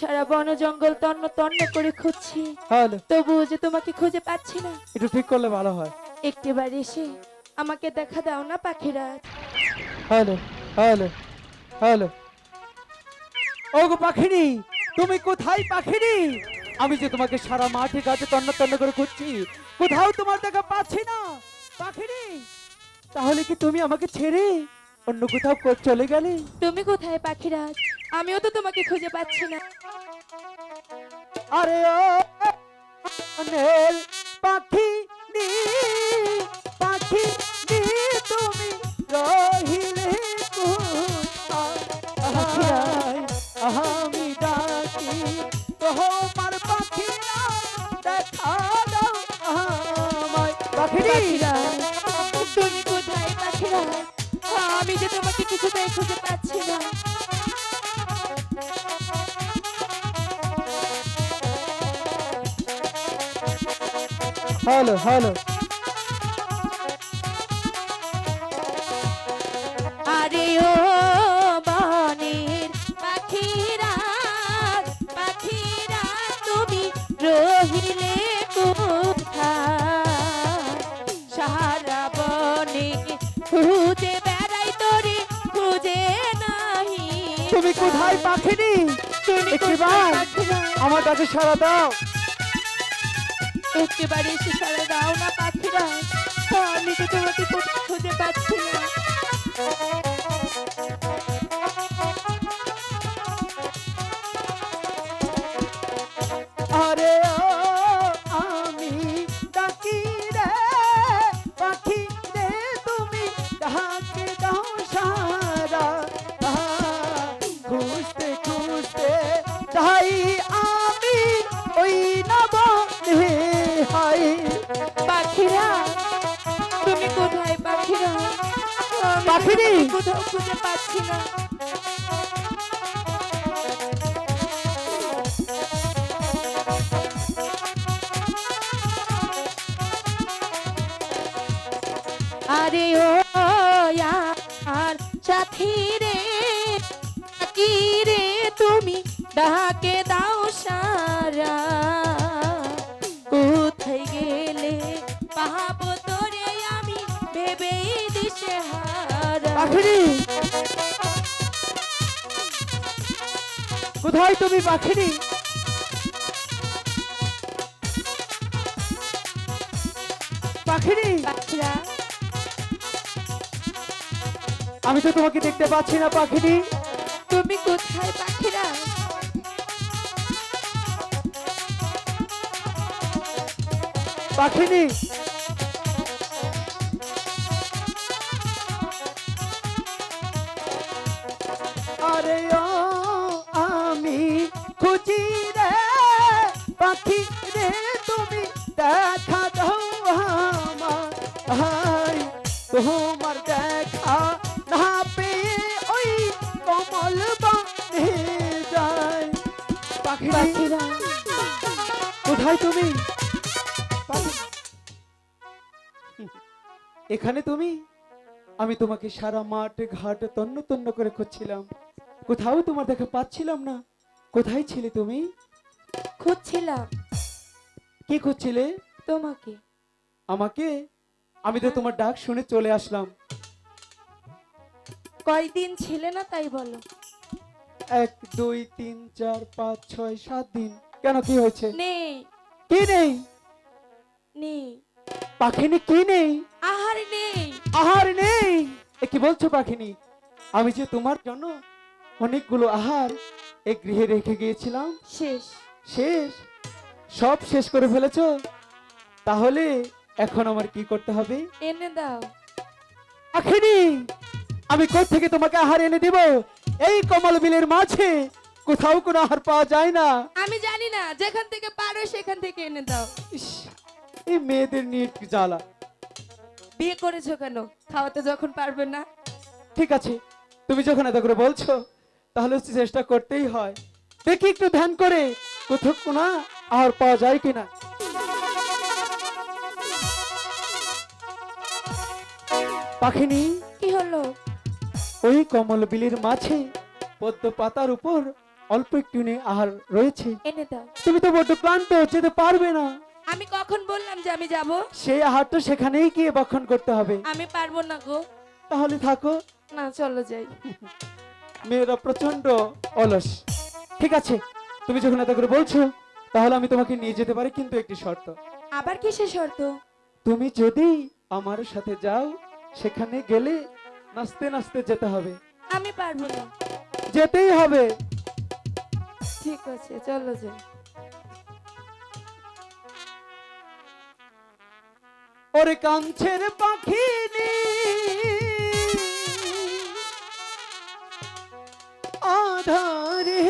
সারা বন জঙ্গল তন্ন তন্ন করে খুঁজছি। হ্যালো তবুও যে তোমাকে খুঁজে পাচ্ছি না। একটু ঠিক করলে ভালো হয়। একটিবার এসে আমাকে দেখা দাও না পাখিরা। Hello hello hello. ও গো পাখিনি তুমি কোথায় পাখিনি? আমি যে তোমাকে সারা মাঠে গাছে তন্ন তন্ন করে খুঁজছি কোথাও তোমার দেখা পাচ্ছি না। পাখিনি তাহলে কি তুমি আমাকে ছেড়ে অন্য কোথাও চলে গেলে? তুমি কোথায় পাখিরাজ? আমিও তো তোমাকে খুঁজে পাচ্ছি না। আরে ও অনেল পাখি নি পাখি নি তুমি রহিলে আমি ডাকি তোমার পাখিরা দেখা দাও আমায়। পাখিরি তুমি কোথায় পাখিরাজ আমি যে তোমাকে কিছুতেই খুঁজে পাচ্ছি না। Hello hello. আরে ও বনের পাখিরা পাখিরা তুমি রহিলে সারা বনে খুঁজে বেড়াই তোরে খুঁজে নাহি। তুমি কোথায় পাখিনি? তুমি আমার কাছে সারা দাও। একেবারে এসে সারা দাও না পাখিরা। আমি তো তোমাকে খুঁজে পাচ্ছি না। আরে তোমাকে কোথাও খুঁজে পাচ্ছি পাখিনি কোথায় তুমি পাখিনি? পাখিনি? আমি তো তোমাকে দেখতে পাচ্ছি না পাখিনি। তুমি কোথায় পাখিরা? পাখিনি? তোমার দেখা না পেয়ে ওই কমল বানে যায়। পাখিরা। কোথায় তুমি? এখানে তুমি? আমি তোমাকে সারা মাঠ ঘাট তন্ন তন্ন করে খুঁজছিলাম। কোথাও তোমার দেখা পাচ্ছিলাম না। কোথায় ছিলে তুমি? খুঁজছিলাম। কি খুঁজছিলে? তোমাকে। আমাকে? আমি তো তোমার ডাক শুনে চলে আসলাম। কয়দিন ছিলে না তাই বলো? এক দুই তিন চার পাঁচ ছয় সাত দিন। কেন কি হয়েছে? নেই। কি নেই? নেই। পাখিনি কি নেই? আহার নেই। আহার নেই? এ কি বলছো পাখিনি? আমি যে তোমার জন্য অনেকগুলো আহার এই গৃহে রেখে গিয়েছিলাম। শেষ। শেষ? সব শেষ করে ফেলেছো? তাহলে এখন আমার কি করতে হবে? এনে দাও। পাখিনি আমি থেকে তোমাকে আহার এনে দিব? এই কমল বিলের মাঝে কোথাও কোনো আহার পাওয়া যায় না। আমি জানি না যেখান থেকে পারো সেখান থেকে এনে দাও। ইস, এই মেয়েদের নিয়ে কি জ্বালা। বিয়ে করেছ কেন? খাওয়াতে যখন পারবে না। ঠিক আছে তুমি যখন এত করে বলছো তাহলে হচ্ছে চেষ্টা করতেই হয়। দেখি একটু ধ্যান করে কোথাও কোনা আহার পাওয়া যায় কিনা। পাখিনি। কি হলো? ওই কমল বিলির মাঝে পদ্ম পাতার উপর অল্প একটু আহার রয়েছে। এনে দাও। তুমি তো বড্ড ক্লান্ত যেতে পারবে না। আমি কখন বললাম যে আমি যাব? সেই আহার তো সেখানেই গিয়ে বক্ষণ করতে হবে। আমি পারব না গো। তাহলে থাকো। না চলো যাই। মেয়েরা প্রচণ্ড অলস। ঠিক আছে তুমি যখন এত করে বলছো তাহলে আমি তোমাকে নিয়ে যেতে পারি কিন্তু একটি শর্ত। আবার কিসের শর্ত? তুমি যদি আমার সাথে যাও সেখানে গেলে নাচতে নাচতে যেতে হবে। আমি পারব না। যেতেই হবে। ঠিক আছে চলো যাই। ওরে কাঞ্ছের পাখিনি আধারে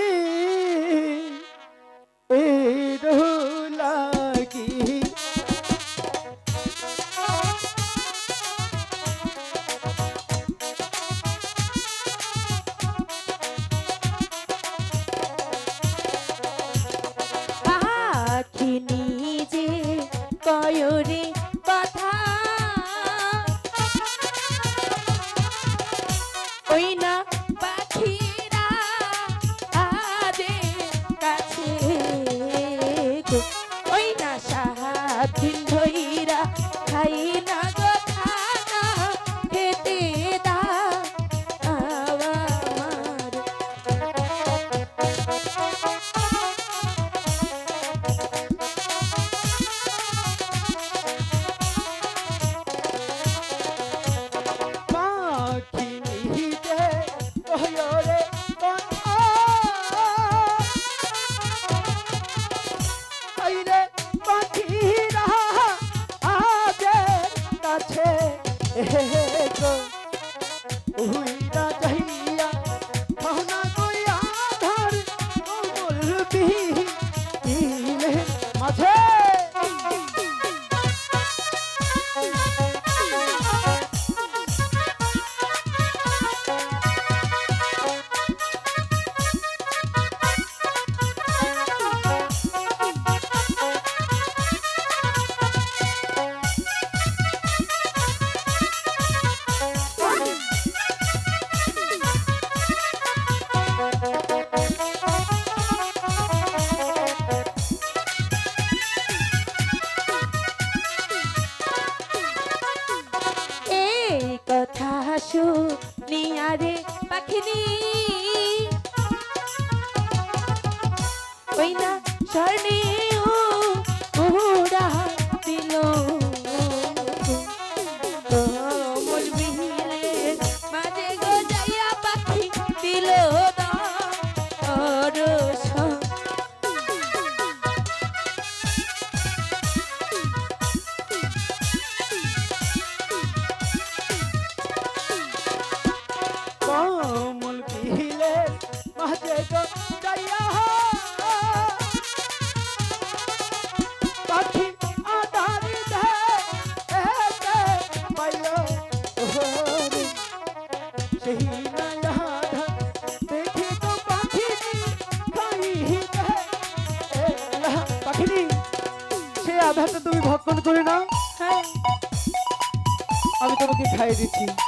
খাইয়ে দিচ্ছি।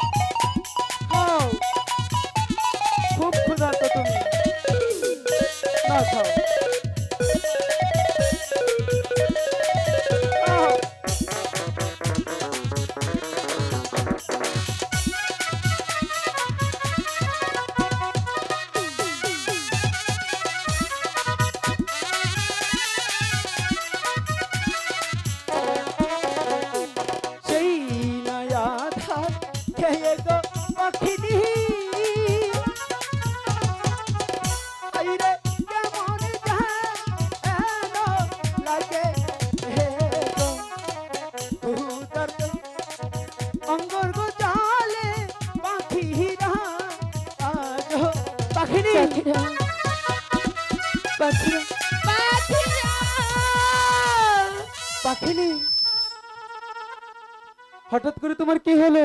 তোমার কি হলো?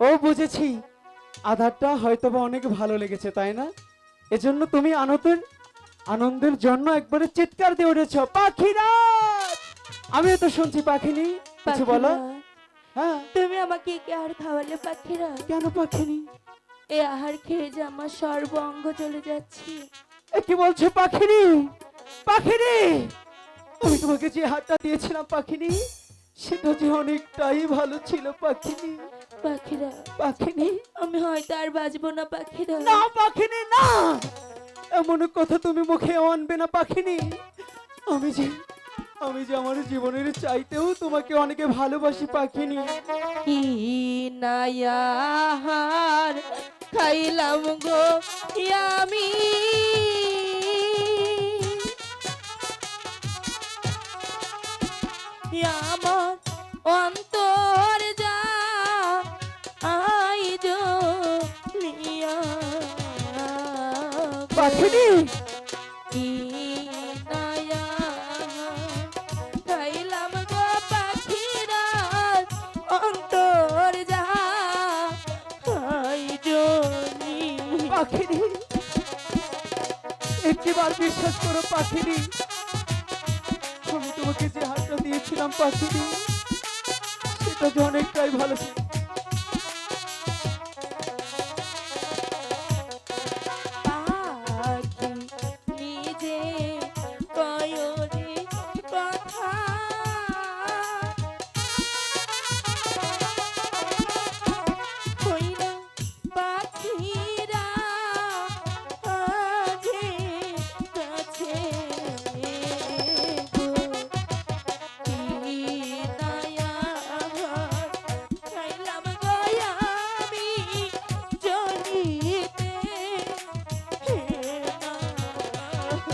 ও বুঝেছি। আধারটা হয়তোবা অনেক ভালো লেগেছে তাই না? এজন্য তুমি আনন্দের আনন্দের জন্য একবারে চিৎকার দিয়ে উঠেছ পাখিরা! আমিও তো শুনছি পাখিনি কিছু বলো? হ্যাঁ। তুমি আমাকে কি আর খাওয়ালে পাখিরা? কেন পাখিনি? এই আহার খেয়ে যে আমার সর্ব অঙ্গ চলে যাচ্ছে। এ কি বলছো পাখিনি? পাখিনি! আমি তোমাকে যে হাতটা দিয়েছিলাম পাখিনি সেটা যে অনেকটাই ভালো ছিল পাখিনি। পাখিরা পাখিনি? আমি হয়তো আর বাজবো না পাখিরা। না পাখিনি না! এমন কথা তুমি মুখে আনবে না পাখিনি। আমি যে আমি যে আমার জীবনের চাইতেও তোমাকে অনেকে ভালোবাসি পাখিনি। কি নায়ার খাইলাম গো আমি? অন্তর যা জনি পাখিনি একটিবার বিশ্বাস করো পাখিনি। তোমাকে যে হাতটা দিয়েছিলাম পাশে সেটা যে অনেকটাই ভালো ছিল।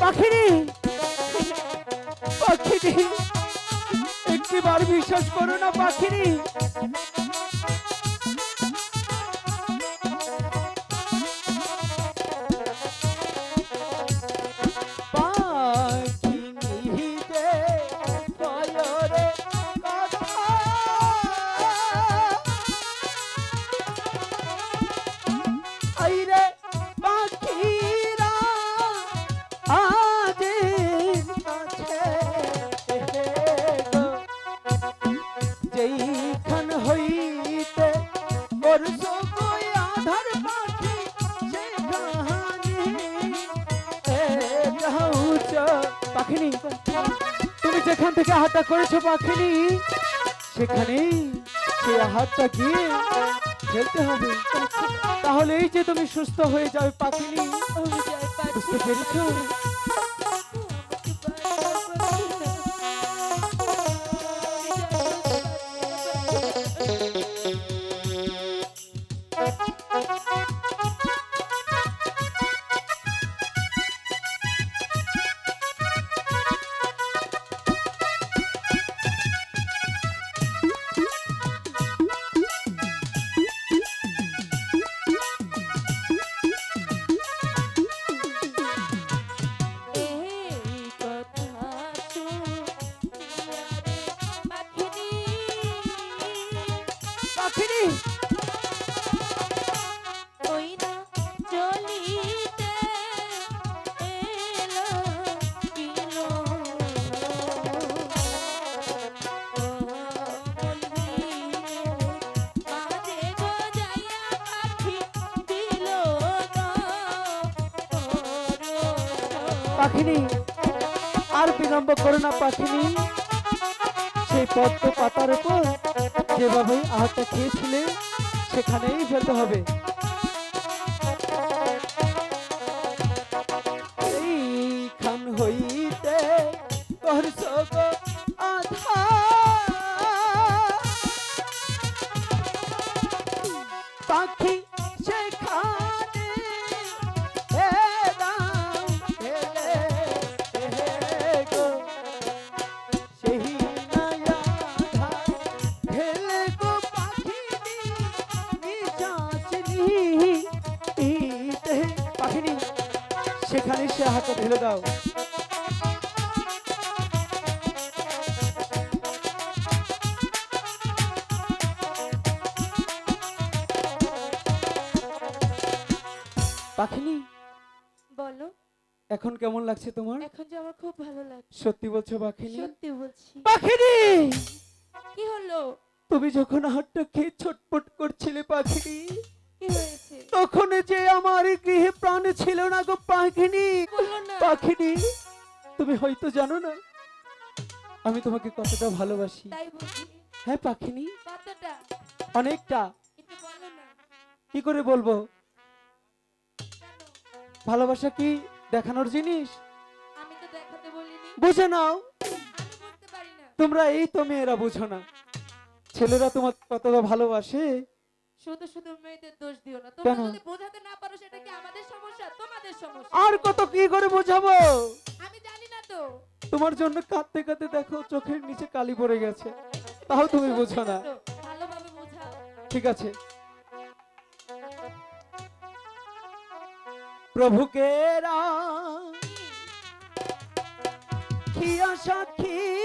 পাখিনি। পাখিনি। একটিবার বিশ্বাস করো না পাখিনি। করেছ পাখিনি? সেখানেই সে হাতটা গিয়ে খেলতে হবে। তাহলে এই যে তুমি সুস্থ হয়ে যাবে পাখিনি। বুঝতে পেরেছ? করো না পাখিনি। সেই পদ্ম পাতার উপর যেভাবে আহারটা খেয়েছিলে সেখানেই ফেলতে হবে। পাখিনি? বলো। এখন কেমন লাগছে তোমার? এখন যে আমার খুব ভালো লাগছে। সত্যি বলছো পাখিনি? সত্যি বলছি। পাখিনি! কি হলো? তুমি যখন হাতটা খেয়ে ছটপট করছিলে পাখিনি কি হয়েছে? তখন যে আমার গৃহে প্রাণ ছিল না গো পাখিনি। পাখিনি তুমি হয়তো জানো না আমি তোমাকে কতটা ভালোবাসি। হ্যাঁ পাখিনি? অনেকটা। কি করে বলব? ভালোবাসা কি দেখানোর জিনিস? আমি তো দেখাতে বলিনি। বুঝে নাও। আমি বুঝতে পারি না। তোমরা এই তো মেয়েরা বুঝো না। ছেলেরা তোমার কতটা ভালোবাসে? শুধু শুধু মেয়েদের দোষ দিও না। কেন? যদি বোঝাতে না পারো সেটা কি আমাদের সমস্যা? তোমাদের সমস্যা। আর কত কি করে বোঝাবো? আমি জানি না তো। তোমার জন্য কাঁদতে কাঁদতে দেখো চোখের নিচে কালি পড়ে গেছে। তাও তুমি বোঝো না। তো ভালোভাবে বোঝাও। ঠিক আছে। প্রভুকে রাখিয়া সাক্ষী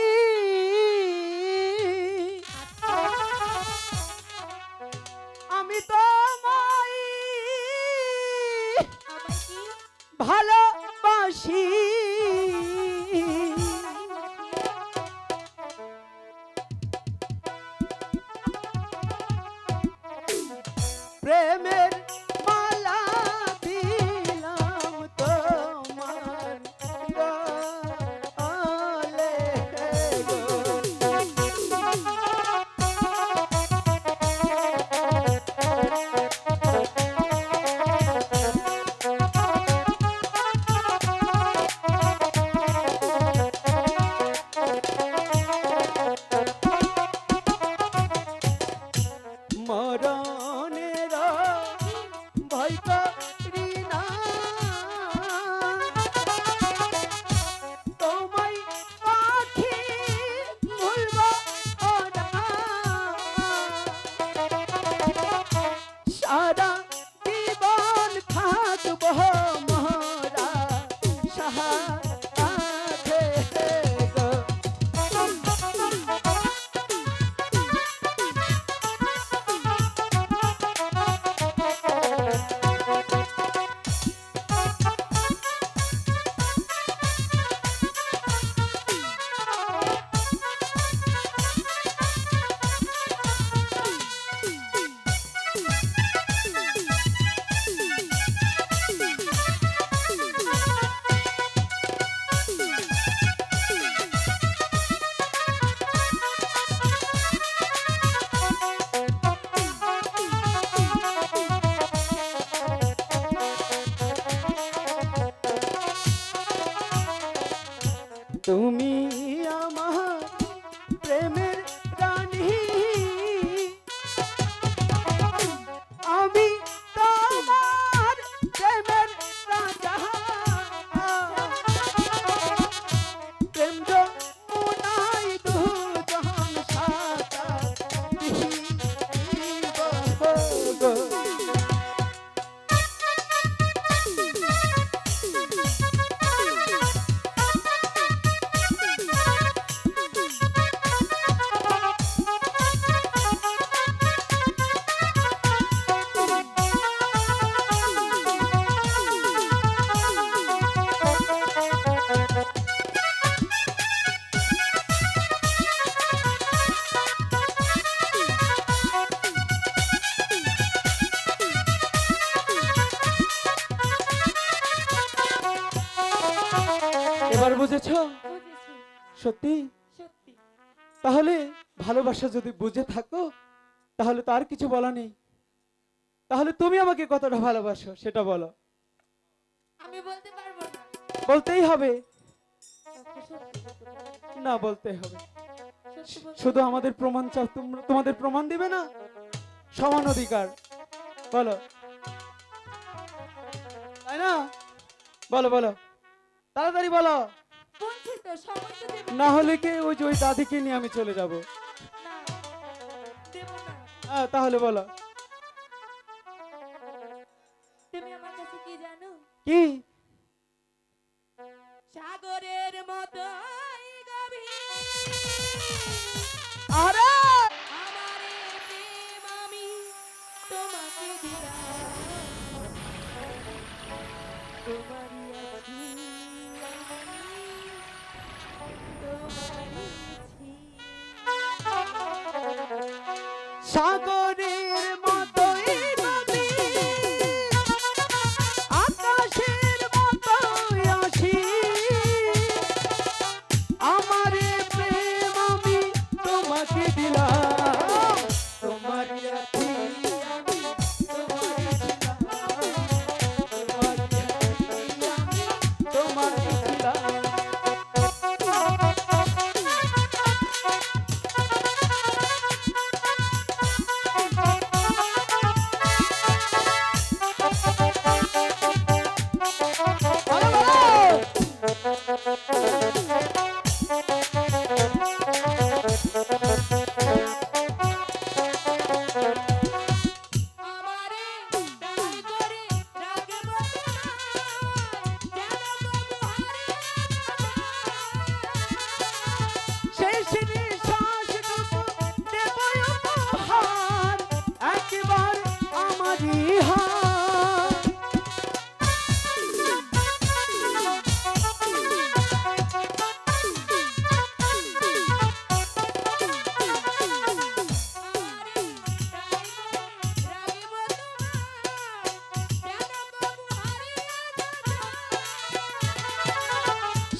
বুঝেছ? সত্যি? সত্যি। তাহলে ভালোবাসা যদি বুঝে থাকো তাহলে তো আর কিছু বলা নেই। তাহলে তুমি আমাকে কতটা ভালোবাসো সেটা বলো। আমি বলতে পারব না। বলতেই হবে। না বলতে হবে। শুধু আমাদের প্রমাণ চাও তোমরা তোমাদের প্রমাণ দিবে না? সমান অধিকার। বলো। তাই না? বলো বলো। তাড়াতাড়ি বলো। না হলে কে ওই যে ওই দাদিকে নিয়ে আমি চলে যাব? না। হ্যাঁ তাহলে বলো। তুমি আমার কাছে কি জানো? কি? সাগরের মতো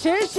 শেষ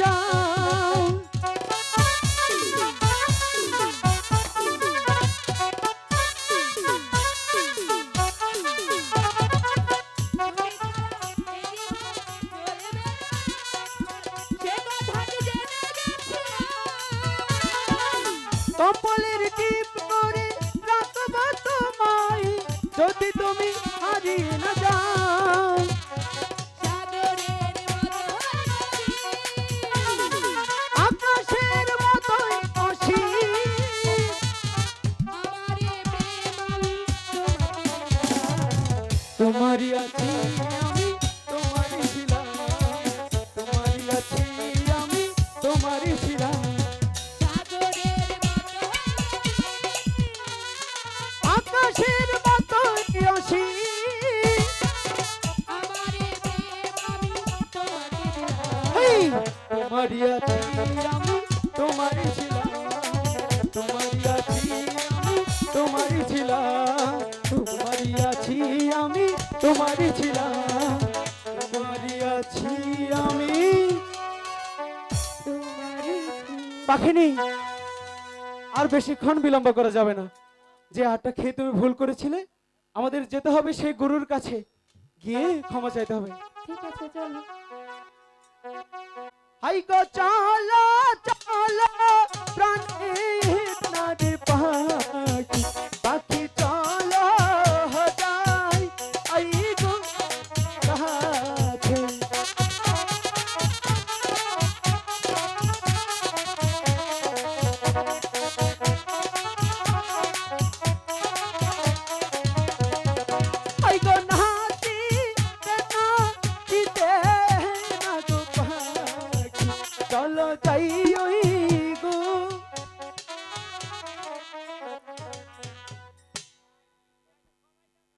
चा তোমারি আছে রাখিনি আর বেশিক্ষণ বিলম্ব করা যাবে না। যে আটটা খেয়ে তুমি ভুল করেছিলে আমাদের যেতে হবে সেই গুরুর কাছে। গিয়ে ক্ষমা চাইতে হবে। ঠিক আছে চলো। হাই গো চলো চলো